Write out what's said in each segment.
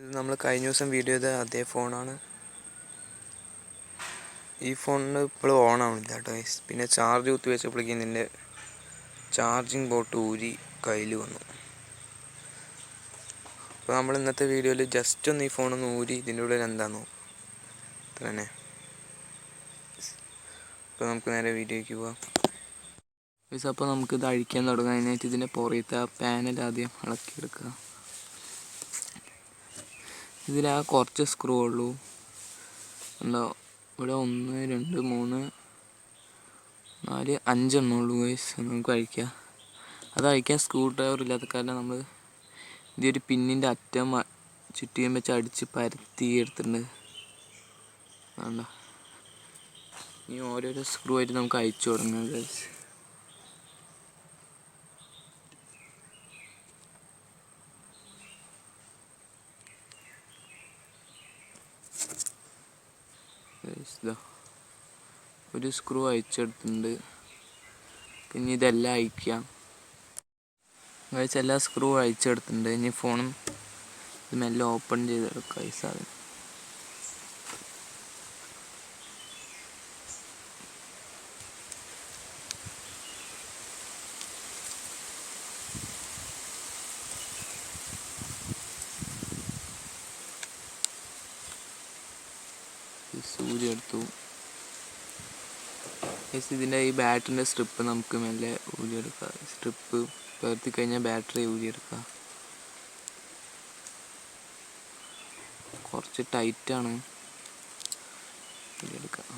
ഇത് നമ്മൾ കഴിഞ്ഞ ദിവസം വീഡിയോ ചെയ്ത അതേ ഫോണാണ് ഈ ഫോണിന് ഇപ്പോൾ ഓൺ ആവണില്ല കേട്ടോ പിന്നെ ചാർജ് കുത്തി വെച്ചപ്പോഴേക്കും ഇതിന്റെ ചാർജിങ് ബോട്ട് ഊരി കയ്യിൽ വന്നു. അപ്പോൾ നമ്മൾ ഇന്നത്തെ വീഡിയോയിൽ ജസ്റ്റ് ഒന്ന് ഈ ഫോണൊന്ന് ഊരി ഇതിന്റെ ഉള്ളിൽ എന്താന്ന്. നോക്കും തന്നെ. അപ്പോൾ നമുക്ക് നേരെ വീഡിയോയ്ക്ക് പോവാം. അപ്പോൾ നമുക്ക് ഇത് അഴിക്കാൻ തുടങ്ങാം. അതിനായിട്ട് ഇതിന്റെ പുറത്തെ ആ പാനൽ ആദ്യം ഇളക്കിയെടുക്കുക ഇതിലാ കുറച്ച് സ്ക്രൂ ഉള്ളൂ. ഉണ്ടോ ഇവിടെ ഒന്ന് രണ്ട് മൂന്ന് നാല് അഞ്ചെണ്ണം ഉള്ളൂ ഗൈസ് നമുക്ക് അഴിക്കാം. അത് അഴിക്കാൻ സ്ക്രൂ ഡ്രൈവർ ഇല്ലാത്ത കാരണം നമ്മൾ ഒരു പിന്നിന്റെ അറ്റം ചുറ്റിയും വെച്ച് അടിച്ച് പരത്തി എടുത്തിട്ടുണ്ട്. വേണ്ട ഇനി ഓരോരോ സ്ക്രൂ ആയിട്ട് നമുക്ക് അയച്ചു തുടങ്ങാം ഗൈസ് ദാ ഒരു സ്ക്രൂ അയച്ചെടുത്തിട്ടുണ്ട് പിന്നെ ഇതെല്ലാം അയക്കാം എല്ലാ സ്ക്രൂ അയച്ചെടുത്തിട്ടുണ്ട് ഇനി ഫോണും ഇത് മെല്ലെ ഓപ്പൺ ചെയ്തെടുക്കാം ഈ സാധനം. സൂര്യ എടുത്തു ഗൈസ് ഇതിന്റെ ഈ ബാറ്ററിന്റെ സ്ട്രിപ്പ് നമുക്ക് മെല്ലെ ഊരിയെടുക്കാം. സ്ട്രിപ്പ് പകർത്തി കഴിഞ്ഞാൽ ബാറ്ററി ഊരിയെടുക്കാം കുറച്ച് ടൈറ്റാണ് ഊരിയെടുക്കാം.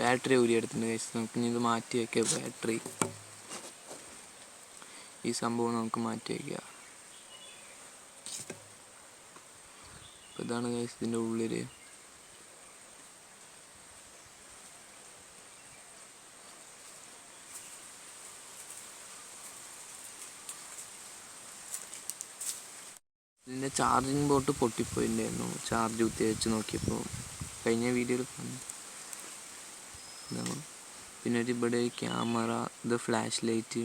ബാറ്ററി ഊരിയെടുത്തിട്ടുണ്ട് ഗൈസ് നമുക്ക് ഇനി ഇത് മാറ്റി വയ്ക്കാം ബാറ്ററി. ഈ സംഭവം നമുക്ക് മാറ്റി വയ്ക്കാം. അപ്പോൾ ഇതാണ് ഗൈസ് ഇതിന്റെ ഉള്ളിൽ ഇതിന്റെ ചാർജിങ് ബോട്ട് പൊട്ടിപ്പോയിട്ടുണ്ടായിരുന്നു ചാർജ് കുത്തി വെച്ച് നോക്കിയപ്പോൾ കഴിഞ്ഞ വീഡിയോയിൽ പറഞ്ഞു പിന്നെ ഒരു ഇവിടെ ക്യാമറ ഇത് ഫ്ലാഷ് ലൈറ്റ്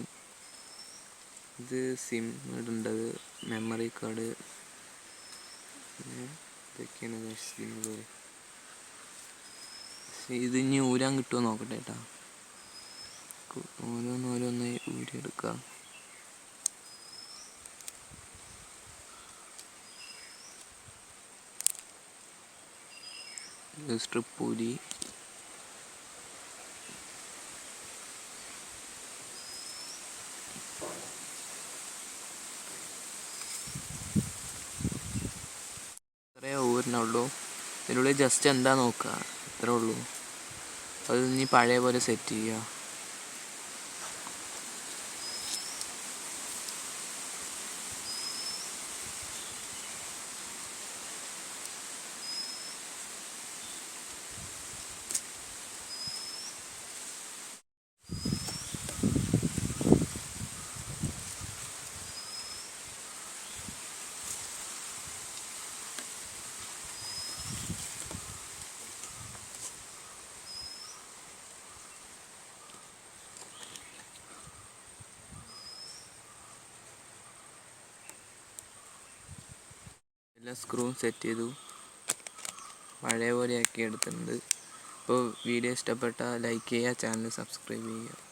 ഇത് സിം ഇടേണ്ടത് മെമ്മറി കാർഡ് ഇതൊക്കെയാണ് ഇത് ഇനി ഊരാൻ കിട്ടുമോ നോക്കട്ടെ കേട്ടോ ഊരി ഊരിയെടുക്കാം. സ്ട്രിപ്പ് ഊരി ഊരിനുള്ളൂ. ഇതിനുള്ളിൽ ജസ്റ്റ് എന്താ നോക്കുക ഇത്രേ ഉള്ളൂ. അത് ഇനി പഴയ പോലെ സെറ്റ് ചെയ്യുക എല്ലാ സ്ക്രൂവും സെറ്റ് ചെയ്തു. പഴയ പോലെയാക്കി എടുത്തിട്ടുണ്ട്. അപ്പോൾ വീഡിയോ ഇഷ്ടപ്പെട്ടാൽ ലൈക്ക് ചെയ്യുക ചാനൽ സബ്സ്ക്രൈബ് ചെയ്യുക.